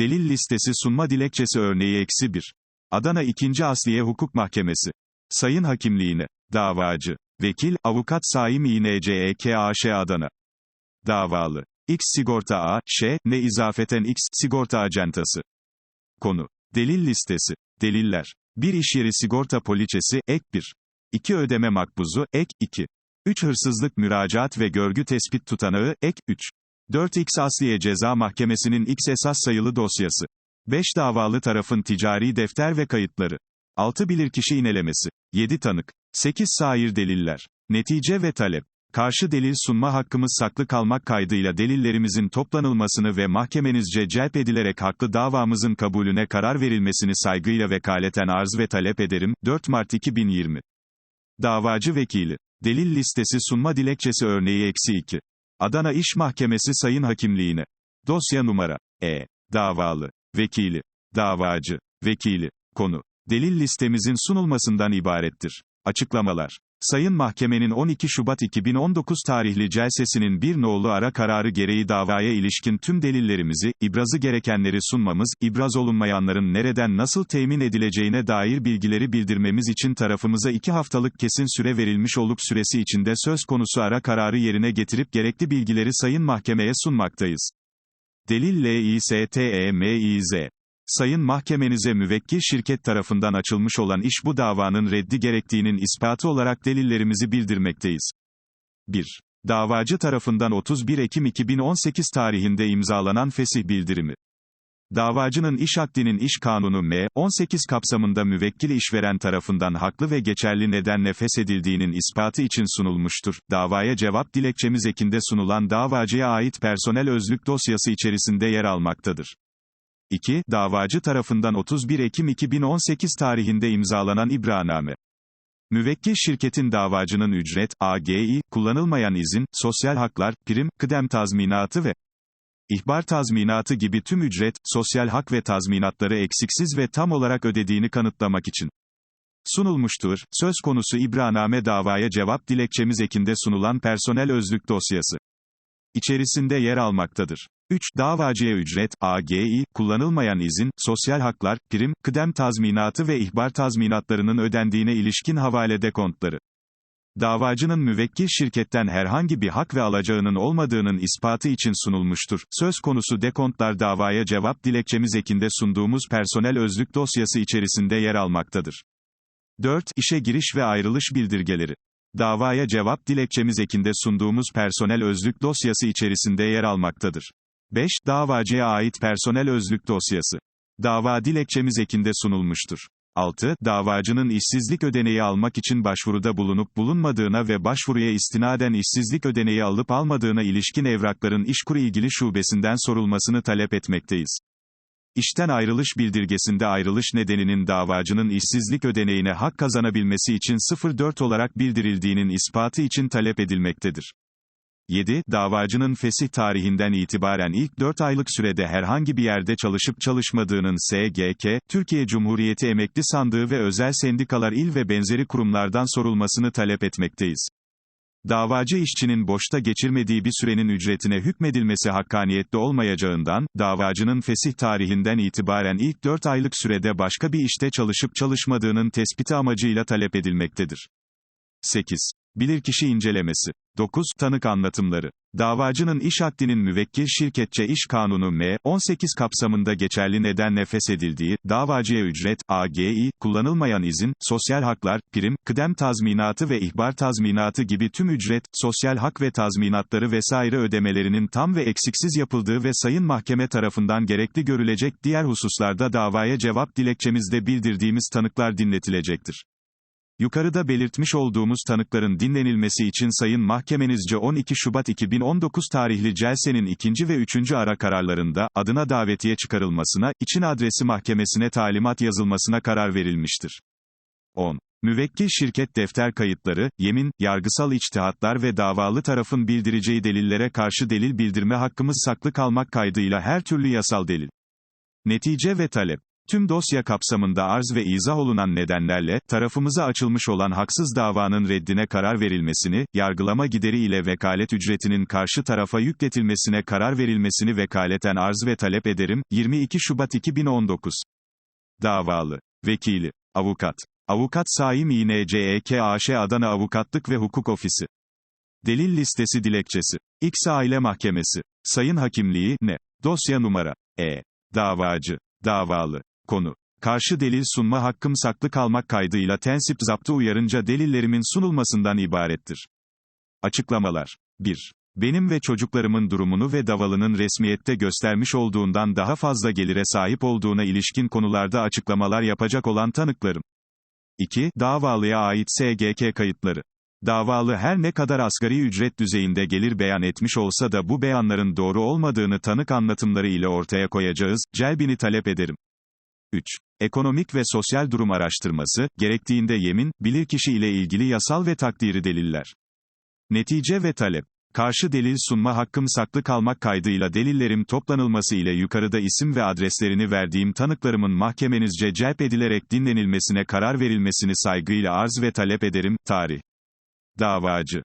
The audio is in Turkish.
Delil listesi sunma dilekçesi örneği eksi 1. Adana 2. Asliye Hukuk Mahkemesi. Sayın Hakimliğine. Davacı. Vekil, Avukat Saim İNCEK AŞ Adana. Davalı. X sigorta A, Ş, ne izafeten X, sigorta acentası. Konu. Delil listesi. Deliller. 1 iş yeri sigorta poliçesi, ek 1. 2 ödeme makbuzu, ek 2. 3 hırsızlık müracaat ve görgü tespit tutanağı, ek 3. 4x Asliye Ceza Mahkemesi'nin X esas sayılı dosyası. 5 davalı tarafın ticari defter ve kayıtları. 6 bilirkişi inelemesi. 7 tanık. 8 sair deliller. Netice ve talep. Karşı delil sunma hakkımız saklı kalmak kaydıyla delillerimizin toplanılmasını ve mahkemenizce celp edilerek haklı davamızın kabulüne karar verilmesini saygıyla vekaleten arz ve talep ederim. 4 Mart 2020. Davacı Vekili. Delil listesi sunma dilekçesi örneği eksi 2. Adana İş Mahkemesi Sayın Hakimliğine. Dosya numara. E. Davalı. Vekili. Davacı. Vekili. Konu. Delil listemizin sunulmasından ibarettir. Açıklamalar. Sayın Mahkemenin 12 Şubat 2019 tarihli celsesinin bir nolu ara kararı gereği davaya ilişkin tüm delillerimizi, ibrazı gerekenleri sunmamız, ibraz olunmayanların nereden nasıl temin edileceğine dair bilgileri bildirmemiz için tarafımıza iki haftalık kesin süre verilmiş olup süresi içinde söz konusu ara kararı yerine getirip gerekli bilgileri Sayın Mahkemeye sunmaktayız. Delil L-I-S-T-E-M-İ-Z Sayın Mahkemenize müvekkil şirket tarafından açılmış olan iş bu davanın reddi gerektiğinin ispatı olarak delillerimizi bildirmekteyiz. 1. Davacı tarafından 31 Ekim 2018 tarihinde imzalanan fesih bildirimi. Davacının iş akdinin iş kanunu M-18 kapsamında müvekkil işveren tarafından haklı ve geçerli nedenle feshedildiğinin ispatı için sunulmuştur. Davaya cevap dilekçemiz ekinde sunulan davacıya ait personel özlük dosyası içerisinde yer almaktadır. 2. Davacı tarafından 31 Ekim 2018 tarihinde imzalanan ibraname. Müvekkil şirketin davacının ücret, AGİ, kullanılmayan izin, sosyal haklar, prim, kıdem tazminatı ve ihbar tazminatı gibi tüm ücret, sosyal hak ve tazminatları eksiksiz ve tam olarak ödediğini kanıtlamak için sunulmuştur. Söz konusu ibraname davaya cevap dilekçemiz ekinde sunulan personel özlük dosyası içerisinde yer almaktadır. 3. Davacıya ücret, AGİ, kullanılmayan izin, sosyal haklar, prim, kıdem tazminatı ve ihbar tazminatlarının ödendiğine ilişkin havalede kontları. Davacının müvekkil şirketten herhangi bir hak ve alacağının olmadığının ispatı için sunulmuştur. Söz konusu dekontlar davaya cevap dilekçemiz ekinde sunduğumuz personel özlük dosyası içerisinde yer almaktadır. 4. İşe giriş ve ayrılış bildirgeleri. Davaya cevap dilekçemiz ekinde sunduğumuz personel özlük dosyası içerisinde yer almaktadır. 5. Davacıya ait personel özlük dosyası. Dava dilekçemiz ekinde sunulmuştur. 6. Davacının işsizlik ödeneği almak için başvuruda bulunup bulunmadığına ve başvuruya istinaden işsizlik ödeneği alıp almadığına ilişkin evrakların işkur ilgili şubesinden sorulmasını talep etmekteyiz. İşten ayrılış bildirgesinde ayrılış nedeninin davacının işsizlik ödeneğine hak kazanabilmesi için 04 olarak bildirildiğinin ispatı için talep edilmektedir. 7. Davacının fesih tarihinden itibaren ilk 4 aylık sürede herhangi bir yerde çalışıp çalışmadığının SGK, Türkiye Cumhuriyeti Emekli Sandığı ve özel sendikalar il ve benzeri kurumlardan sorulmasını talep etmekteyiz. Davacı işçinin boşta geçirmediği bir sürenin ücretine hükmedilmesi hakkaniyetli olmayacağından, davacının fesih tarihinden itibaren ilk 4 aylık sürede başka bir işte çalışıp çalışmadığının tespiti amacıyla talep edilmektedir. 8. Bilirkişi incelemesi. 9. Tanık anlatımları. Davacının iş akdinin müvekkil şirketçe iş kanunu M-18 kapsamında geçerli nedenle feshedildiği, davacıya ücret, AGİ, kullanılmayan izin, sosyal haklar, prim, kıdem tazminatı ve ihbar tazminatı gibi tüm ücret, sosyal hak ve tazminatları vesaire ödemelerinin tam ve eksiksiz yapıldığı ve Sayın Mahkeme tarafından gerekli görülecek diğer hususlarda davaya cevap dilekçemizde bildirdiğimiz tanıklar dinletilecektir. Yukarıda belirtmiş olduğumuz tanıkların dinlenilmesi için Sayın Mahkemenizce 12 Şubat 2019 tarihli celsenin ikinci ve üçüncü ara kararlarında, adına davetiye çıkarılmasına, için adresi mahkemesine talimat yazılmasına karar verilmiştir. 10. Müvekkil şirket defter kayıtları, yemin, yargısal içtihatlar ve davalı tarafın bildireceği delillere karşı delil bildirme hakkımız saklı kalmak kaydıyla her türlü yasal delil. Netice ve talep. Tüm dosya kapsamında arz ve izah olunan nedenlerle, tarafımıza açılmış olan haksız davanın reddine karar verilmesini, yargılama gideri ile vekalet ücretinin karşı tarafa yükletilmesine karar verilmesini vekaleten arz ve talep ederim. 22 Şubat 2019 Davalı. Vekili. Avukat. Avukat Saim İNCEK AŞ Adana Avukatlık ve Hukuk Ofisi. Delil listesi dilekçesi. X Aile Mahkemesi. Sayın Hakimliği, ne? Dosya numara. E. Davacı. Davalı. Konu. Karşı delil sunma hakkım saklı kalmak kaydıyla tensip zaptı uyarınca delillerimin sunulmasından ibarettir. Açıklamalar. 1. Benim ve çocuklarımın durumunu ve davalının resmiyette göstermiş olduğundan daha fazla gelire sahip olduğuna ilişkin konularda açıklamalar yapacak olan tanıklarım. 2. Davalıya ait SGK kayıtları. Davalı her ne kadar asgari ücret düzeyinde gelir beyan etmiş olsa da bu beyanların doğru olmadığını tanık anlatımları ile ortaya koyacağız, celbini talep ederim. 3. Ekonomik ve sosyal durum araştırması, gerektiğinde yemin, bilirkişi ile ilgili yasal ve takdiri deliller. Netice ve talep. Karşı delil sunma hakkım saklı kalmak kaydıyla delillerim toplanılması ile yukarıda isim ve adreslerini verdiğim tanıklarımın mahkemenizce celp edilerek dinlenilmesine karar verilmesini saygıyla arz ve talep ederim. Tarih. Davacı.